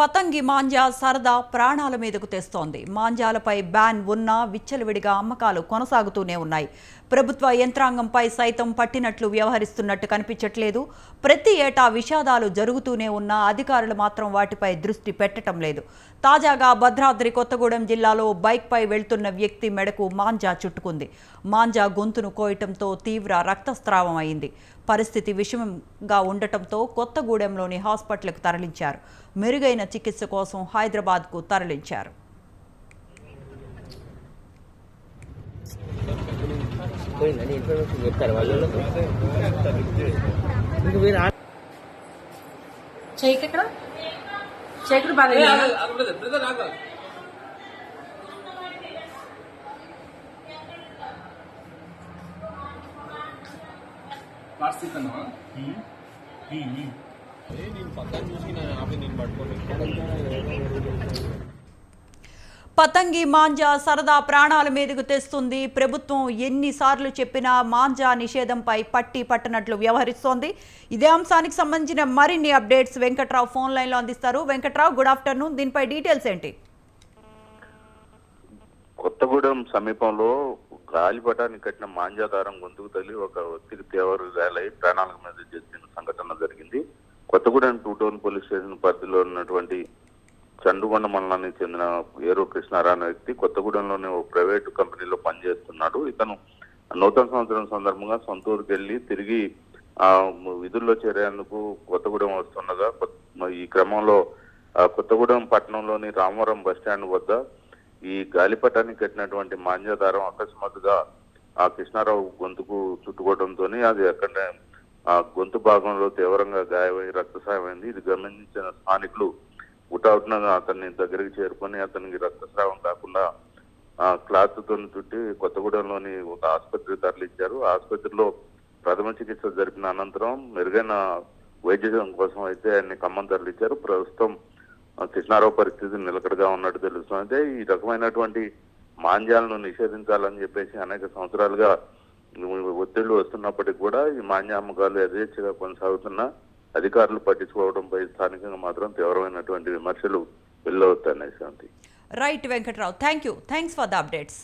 పతంగి మాంజా సరదా ప్రాణాల మీదకు తెస్తోంది. మాంజాలపై బ్యాన్ ఉన్నా విచ్చలవిడిగా అమ్మకాలు కొనసాగుతూనే ఉన్నాయి. ప్రభుత్వ యంత్రాంగంపై సైతం పట్టినట్లు వ్యవహరిస్తున్నట్టు కనిపించట్లేదు. ప్రతి ఏటా విషాదాలు జరుగుతూనే ఉన్నా అధికారులు మాత్రం వాటిపై దృష్టి పెట్టడం లేదు. తాజాగా భద్రాద్రి కొత్తగూడెం జిల్లాలో బైక్పై వెళ్తున్న వ్యక్తి మెడకు మాంజా చుట్టుకుంది. మాంజా గొంతును కోయటంతో తీవ్ర రక్తస్రావం అయింది. పరిస్థితి విషమంగా ఉండటంతో కొత్తగూడెంలోని హాస్పిటల్కు తరలించారు. మెరుగైన చికిత్స కోసం హైదరాబాద్కు తరలించారు. పోయిందని ఇన్ఫర్మేషన్ చెప్తారు పతంగి మాంజా సరదా ప్రాణాల మీదకు తెస్తుంది. ప్రభుత్వం ఎన్నిసార్లు చెప్పినా మాంజా నిషేధంపై పట్టి పట్టనట్లు వ్యవహరిస్తోంది. ఇదే అంశానికి సంబంధించిన మరిన్ని అప్డేట్స్ వెంకట్రావు ఫోన్ లైన్లో అందిస్తారు. వెంకట్రావు గుడ్ ఆఫ్టర్నూన్ దీనిపై డీటెయిల్స్ ఏంటి? కొత్తగూడెం సమీపంలో గాలిపటాన్ని కట్టిన మాంజాదారం గొంతుకు తల్లి ఒక వ్యక్తికి తీవ్ర గాయాలై ప్రాణాలకు మీద చేసిన సంఘటన జరిగింది. Kothagudem two town police station పరిధిలో ఉన్నటువంటి చండుగొండ మండలానికి చెందిన ఏరో కృష్ణారావు అనే వ్యక్తి కొత్తగూడెంలోని ఓ ప్రైవేటు కంపెనీలో పనిచేస్తున్నాడు. ఇతను నూతన సంవత్సరం సందర్భంగా సొంతూరుకి వెళ్ళి తిరిగి ఆ విధుల్లో చేరేందుకు కొత్తగూడెం వస్తుండగా ఈ క్రమంలో ఆ, కొత్తగూడెం పట్టణంలోని రామవరం బస్టాండ్ వద్ద ఈ గాలిపటానికి కట్టినటువంటి మాంజాదారం అకస్మాత్తుగా ఆ కృష్ణారావు గొంతుకు చుట్టుకోవడంతో అది అక్కడ ఆ గొంతు భాగంలో తీవ్రంగా గాయమై రక్తస్రావమైంది. ఇది గమనించిన స్థానికులు ఉటావుట్న అతన్ని దగ్గరికి చేరుకొని అతనికి రక్తస్రావం కాకుండా ఆ క్లాత్తో చుట్టి కొత్తగూడెంలోని ఒక ఆసుపత్రికి తరలించారు. ఆసుపత్రిలో ప్రథమ చికిత్స జరిపిన అనంతరం మెరుగైన వైద్యం కోసం అయితే ఆయన్ని ఖమ్మం తరలించారు. ప్రస్తుతం కృష్ణారావు పరిస్థితి నిలకడగా ఉన్నట్టు తెలుస్తుంది. అయితే ఈ రకమైనటువంటి మాంద్యాలను నిషేధించాలని చెప్పేసి అనేక సంవత్సరాలుగా ఒత్తిళ్ళు వస్తున్నప్పటికీ కూడా ఈ మాన్యామకాలు యథేచ్ఛగా కొనసాగుతున్న అధికారులు పట్టించుకోవడంపై స్థానికంగా మాత్రం తీవ్రమైనటువంటి విమర్శలు వెళ్ళవస్తున్నాయి శాంతి. Right Venkatrao thank you thanks for the updates